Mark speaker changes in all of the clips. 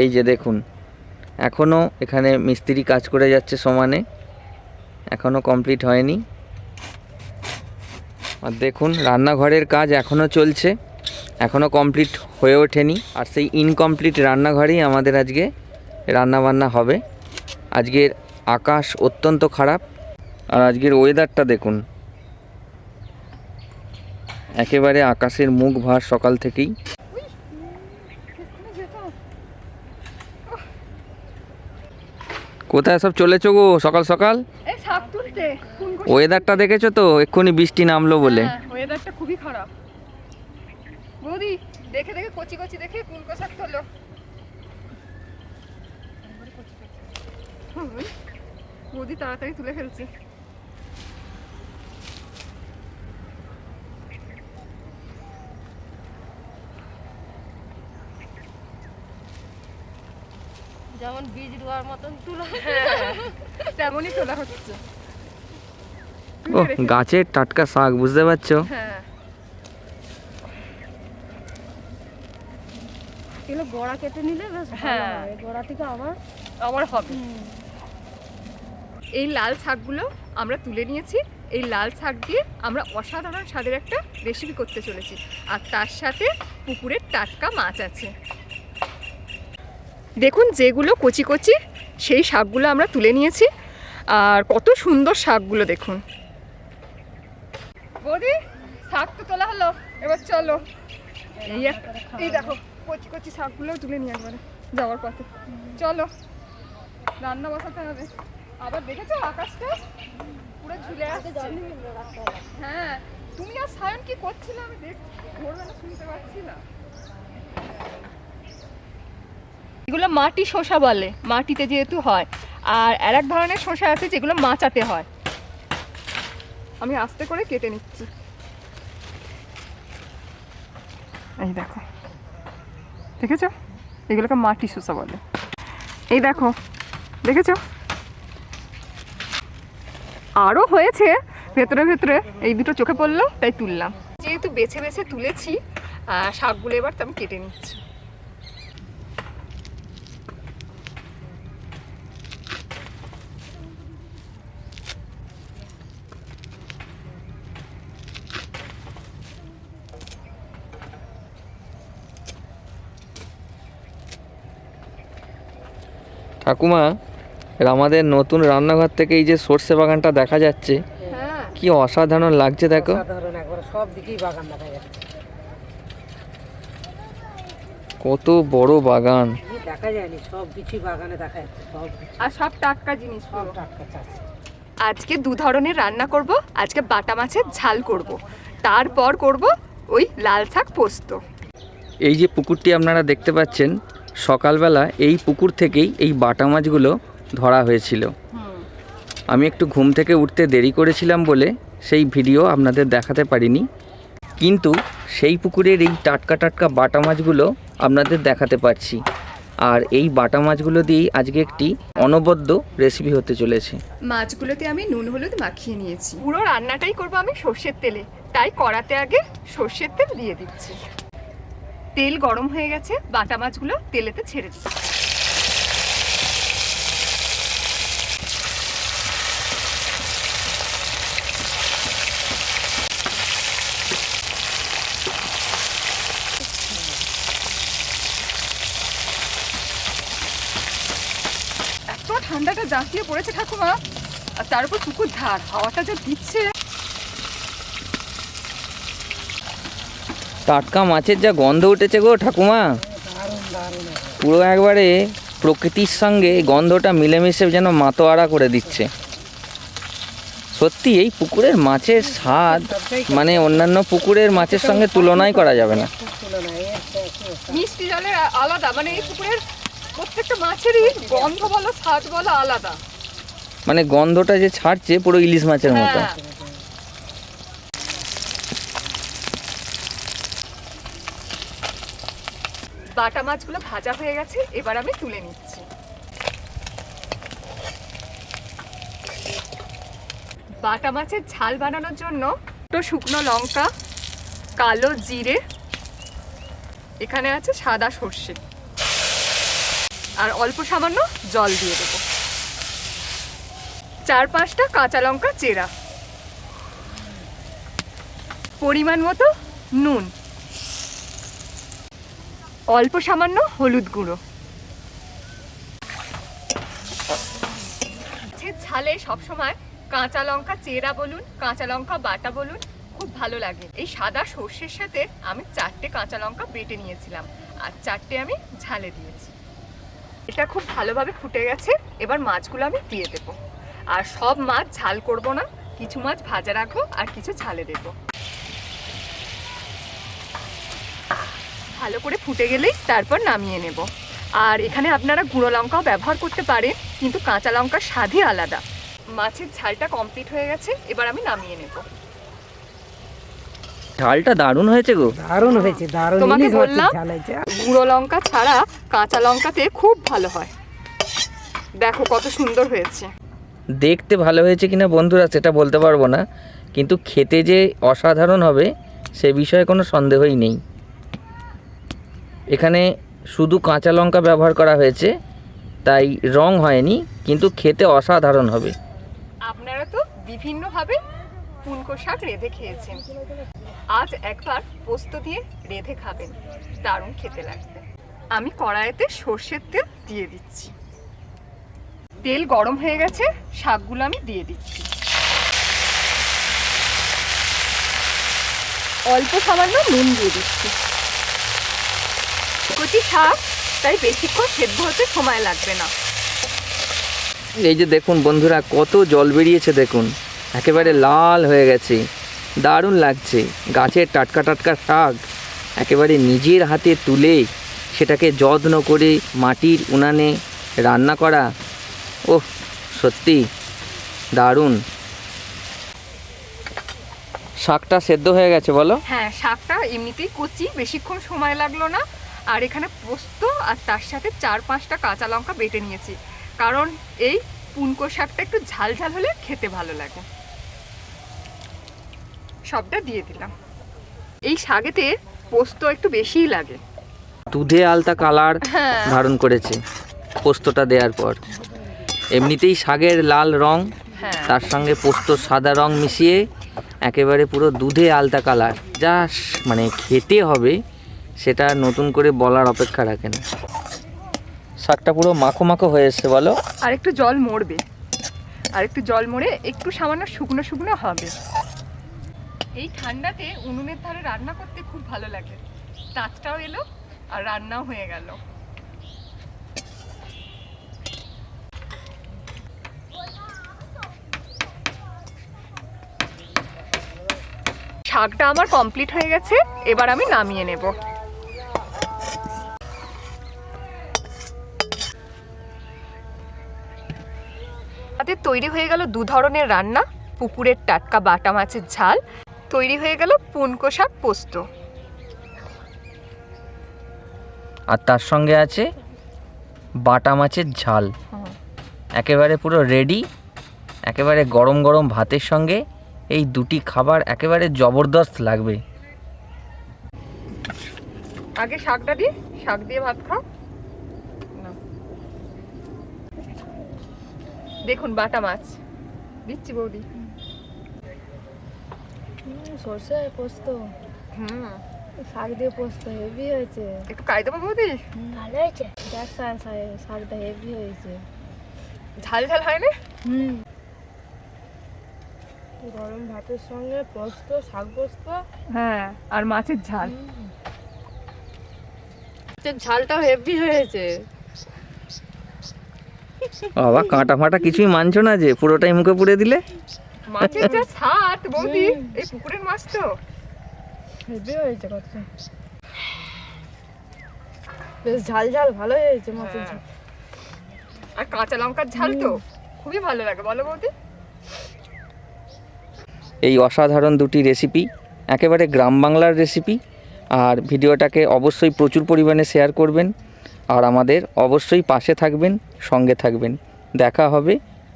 Speaker 1: এই যে দেখুন এখনও এখানে মিস্ত্রি কাজ করে যাচ্ছে সমানে এখনও কমপ্লিট হয়নি। আর দেখুন, রান্নাঘরের কাজ এখনও চলছে এখনও কমপ্লিট হয়ে ওঠেনি, আর সেই ইনকমপ্লিট রান্নাঘরেই আমাদের আজকে রান্না বান্না হবে। আজকের আকাশ অত্যন্ত খারাপ, আর আজকের ওয়েদারটা দেখুন। একেবারে আকাশের মুখ ভার সকাল থেকেই। কোথায় সব চলেছো গো? সকাল সকাল? ওয়েদারটা দেখেছ তো? এক্ষুনি বৃষ্টি নামলো বলে।
Speaker 2: হ্যাঁ, ওয়েদারটা খুবই খারাপ। বৌদি দেখে দেখে কচি কচি দেখে শাক তোলো বৌদি তাড়াতাড়ি তুলে ফেলছে।
Speaker 3: যেমন বীজ রোয়ার মতন তুলা।
Speaker 2: তেমনই তোলা হচ্ছে।
Speaker 1: ও গাছের টাটকা শাক বুঝতে পারছ?
Speaker 2: হ্যাঁ।
Speaker 3: এগুলো গোড়া কেটে নিলে বেশ
Speaker 2: হ্যাঁ।
Speaker 3: গোড়া থেকে আবার
Speaker 2: আমার হবে। এই লাল শাকগুলো আমরা তুলে নিয়েছি। এই লাল শাক দিয়ে আমরা অসাধারণ স্বাদের একটা রেসিপি করতে চলেছি। আর তার সাথে পুকুরের টাটকা মাছ আছে। দেখুন যেগুলো কচি কচি, সেই শাকগুলো আমরা তুলে নিয়েছি। আর কত সুন্দর শাকগুলো দেখুন। বৌদি, শাক তো তোলা হলো, এবার চলো। এই দেখো, কচি কচি শাকগুলো তুলে নিয়ে একবারে যাওয়ার পথে। চলো, রান্না বসাতে হবে। আবার দেখেছ আকাশটা? পুরো ঝুলে আসছে। হ্যাঁ তুমি আর সায়ন কি করছিলে আমি দেখ ভোরবেলা শুনতে পাচ্ছি না। এগুলো মাটি শসা বলে, মাটিতে যেহেতু হয়। আর আর এক ধরনের শসা আছে যেগুলো মাচাতে হয়। আমি আস্তে করে কেটে নিচ্ছি। এই দেখো। দেখেছ? এগুলোকে মাটি শসা বলে। এই দেখো। দেখেছ? আরও হয়েছে। ভেতরে ভেতরে। এই দুটো চোখে পড়ল, তাই তুললাম। যেহেতু বেছে বেছে তুলেছি শাকগুলো এবার তো আমি কেটে নিচ্ছি।
Speaker 1: ঠাকুমা আমাদের নতুন রান্নাঘর থেকে এই যে সর্ষে বাগানটা দেখা যাচ্ছে
Speaker 2: হ্যাঁ।
Speaker 1: কি অসাধারণ লাগছে দেখো।
Speaker 4: সাধারণ সব দিকেই বাগান দেখা যাচ্ছে।
Speaker 1: কত বড় বাগান।
Speaker 4: দেখা যায়নি সব কিছুই বাগানে দেখা যাচ্ছে সব কিছু।
Speaker 2: আর সব টাটকা জিনিস
Speaker 4: সব টাটকা চাষ।
Speaker 2: আজকে দু ধরনের রান্না করব আজকে বাটা মাছের ঝাল করব তারপর করব ওই লাল শাক পোস্ত।
Speaker 1: এই যে পুকুরটি আপনারা দেখতে পাচ্ছেন সকালবেলা এই পুকুর থেকেই এই বাটা মাছগুলো ধরা হয়েছিল। আমি একটু ঘুম থেকে উঠতে দেরি করেছিলাম বলে সেই ভিডিও আপনাদের দেখাতে পারিনি। কিন্তু সেই পুকুরের এই টাটকা টাটকা বাটা মাছগুলো আপনাদের দেখাতে পারছি। আর এই বাটা মাছগুলো দিয়েই আজকে একটি অনবদ্য রেসিপি হতে চলেছে।
Speaker 2: মাছগুলোতে আমি নুন হলুদ মাখিয়ে নিয়েছি। পুরো রান্নাটাই করব আমি সর্ষের তেলে। তাই কড়াতে আগে সর্ষের তেল দিয়ে দিচ্ছি। তেল গরম হয়ে গেছে, বাটা মাছগুলো তেলেতে ছেড়ে দিচ্ছি এত ঠান্ডাটা জাঁকিয়ে পড়েছে ঠাকুমা, আর তার উপর পুকুর ধার, হাওয়াটা যা দিচ্ছে।
Speaker 1: টাটকা মাছের যা গন্ধ উঠেছে গো ঠাকুমা। পুরো একবারে প্রকৃতির সঙ্গে গন্ধটা মিলেমিশে যেন মাতোয়ারা করে দিচ্ছে। সত্যি এই পুকুরের মাছের স্বাদ মানে অন্যান্য পুকুরের মাছের সঙ্গে তুলনাই করা যাবে না।
Speaker 2: মিষ্টি জলের আলাদা মানে এই পুকুরের প্রত্যেকটা মাছেরই গন্ধ বলো স্বাদ বলো আলাদা।
Speaker 1: মানে গন্ধটা যে ছাড়ছে পুরো ইলিশ মাছের মতো।
Speaker 2: বাটা মাছগুলো ভাজা হয়ে গেছে, এবার আমি তুলে নিচ্ছি। বাটা মাছের ঝাল বানানোর জন্য দুটো শুকনো লঙ্কা, কালো জিরে, এখানে আছে সাদা সর্ষে। আর অল্প সামান্য জল দিয়ে দেবো। চার পাঁচটা কাঁচা লঙ্কা, চেরা। পরিমাণ মতো নুন। অল্প সামান্য হলুদ গুঁড়ো। ঝালে সবসময় কাঁচা লঙ্কা চেরা বলুন, কাঁচা লঙ্কা বাটা বলুন, খুব ভালো লাগে। এই সাদা সর্ষের সাথে আমি চারটে কাঁচা লঙ্কা বেটে নিয়েছিলাম, আর চারটে আমি ঝালে দিয়েছি। এটা খুব ভালোভাবে ফুটে গেছে, এবার মাছগুলো আমি দিয়ে দেবো। আর সব মাছ ঝাল করব না, কিছু মাছ ভাজা রাখব, আর কিছু ঝালে দেবো। ভালো করে ফুটে গেলেই তারপর নামিয়ে নেব। আর এখানে আপনারা গুঁড়ো লঙ্কাও ব্যবহার করতে পারেন কিন্তু কাঁচা লঙ্কার স্বাদই আলাদা। মাছের ঝালটা কমপ্লিট হয়ে গেছে এবার আমি নামিয়ে নেব।
Speaker 1: ঝালটা দারুণ হয়েছে গো।
Speaker 4: দারুণ হয়েছে দারুণ
Speaker 2: তোমাকে বললাম। গুঁড়ো লঙ্কা ছাড়া কাঁচা লঙ্কাতে খুব ভালো হয়। দেখো কত সুন্দর হয়েছে।
Speaker 1: দেখতে ভালো হয়েছে কিনা বন্ধুরা সেটা বলতে পারব না কিন্তু খেতে যে অসাধারণ হবে সে বিষয়ে কোনো সন্দেহই নেই। এখানে শুধু কাঁচা লঙ্কা ব্যবহার করা হয়েছে, তাই রং হয়নি, কিন্তু খেতে অসাধারণ হবে।
Speaker 2: আপনারা তো বিভিন্নভাবে পুনকো শাক রেঁধে খেয়েছেন। আজ একবার পোস্ত দিয়ে রেঁধে খাবেন, দারুণ খেতে লাগবে। আমি কড়াইতে সর্ষের তেল দিয়ে দিচ্ছি। তেল গরম হয়ে গেছে, শাকগুলো আমি দিয়ে দিচ্ছি। অল্প সামান্য নুন দিয়ে দিচ্ছি। কচি শাক তাই বেশিক্ষণ সেদ্ধ হতে সময় লাগবে না।
Speaker 1: এই যে দেখুন বন্ধুরা কত জল বেরিয়েছে দেখুন। একেবারে লাল হয়ে গেছে। দারুণ লাগছে। গাছের টাটকা টাটকা শাক একেবারে নিজের হাতে তুলে সেটাকে যত্ন করে মাটির উনানে রান্না করা। ওহ সত্যি দারুণ। শাকটা সেদ্ধ হয়ে গেছে বলো?
Speaker 2: হ্যাঁ শাকটা এমনিতেই কচি বেশিক্ষণ সময় লাগল না। আর এখানে পোস্ত আর তার সাথে চার পাঁচটা কাঁচা লঙ্কা বেটে নিয়েছি। কারণ এই পুনকো শাকটা একটু ঝাল ঝাল হলে খেতে ভালো লাগে। সবটা দিয়ে দিলাম। এই শাকেতে পোস্ত একটু বেশিই লাগে।
Speaker 1: দুধে আলতা কালার
Speaker 2: হ্যাঁ।
Speaker 1: ধারণ করেছে পোস্তটা দেওয়ার পর। এমনিতেই শাকের লাল রং
Speaker 2: হ্যাঁ।
Speaker 1: তার সঙ্গে পোস্ত সাদা রং মিশিয়ে একেবারে পুরো দুধে আলতা কালার। যা মানে খেতে হবে। সেটা নতুন করে বলার অপেক্ষা রাখে না শাকটা পুরো মাখো মাখো হয়ে এসছে, বলো।
Speaker 2: আর একটু জল মরবে। আর একটু জল মরে একটু সামান্য শুকনো শুকনো হবে। এই ঠান্ডাতে উনুনের ধারে রান্না করতে খুব ভালো লাগে। তাজটাও এলো আর রান্নাও হয়ে গেল। শাকটা আমার কমপ্লিট হয়ে গেছে, এবার আমি নামিয়ে নেব। তৈরি হয়ে গেল দু ধরনের রান্না। পুকুরের টাটকা বাটা মাছের ঝাল তৈরি হয়ে গেল পুনকো শাক পোস্ত।
Speaker 1: আর তার সঙ্গে আছে বাটা মাছের ঝাল। একেবারে পুরো রেডি একেবারে গরম গরম ভাতের সঙ্গে এই দুটি খাবার একেবারে জবরদস্ত লাগবে।
Speaker 2: আগে শাকটা দিই শাক দিয়ে ভাত খাও। দেখুন বাটা মাছ। দিচ্ছি বৌদি।
Speaker 3: সর্ষে পোস্ত।
Speaker 2: হুম।
Speaker 3: শাক দিয়ে পোস্ত হেভি হয়েছে।
Speaker 2: একটু কাই দেবো বৌদি?
Speaker 3: ভালো হয়েছে। দেখ শা- শা- শাকটা হেভি হয়েছে।
Speaker 2: ঝাল ঝাল হয় না?
Speaker 3: হুম। গরম ভাতের সঙ্গে পোস্ত শাক পোস্ত।
Speaker 2: হ্যাঁ আর মাছের ঝাল।
Speaker 3: ঝালটাও হেভি হয়েছে।
Speaker 1: বাবা কাঁটা ফাটা কিছুই মানছো না যে? পুরোটাই মুখে পুড়ে দিলে?
Speaker 2: মাছের যা স্বাদ বৌদি এই পুকুরের মাছ তো।
Speaker 3: হেভি হয়েছে কত। বেশ ঝাল ঝাল ভালো হয়েছে মাছের ঝাল।
Speaker 2: আর কাঁচা লঙ্কার ঝাল তো খুবই ভালো লাগে বলো বৌদি।
Speaker 1: এই অসাধারণ দুটি রেসিপি একেবারে গ্রাম বাংলার রেসিপি আর ভিডিওটাকে অবশ্যই প্রচুর পরিমাণে শেয়ার করবেন। আর আমাদের অবশ্যই পাশে থাকবেন সঙ্গে থাকবেন। দেখা হবে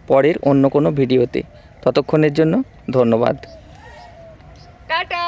Speaker 1: পরের অন্য কোনো ভিডিওতে। ততক্ষণের জন্য ধন্যবাদ।
Speaker 2: টাটা।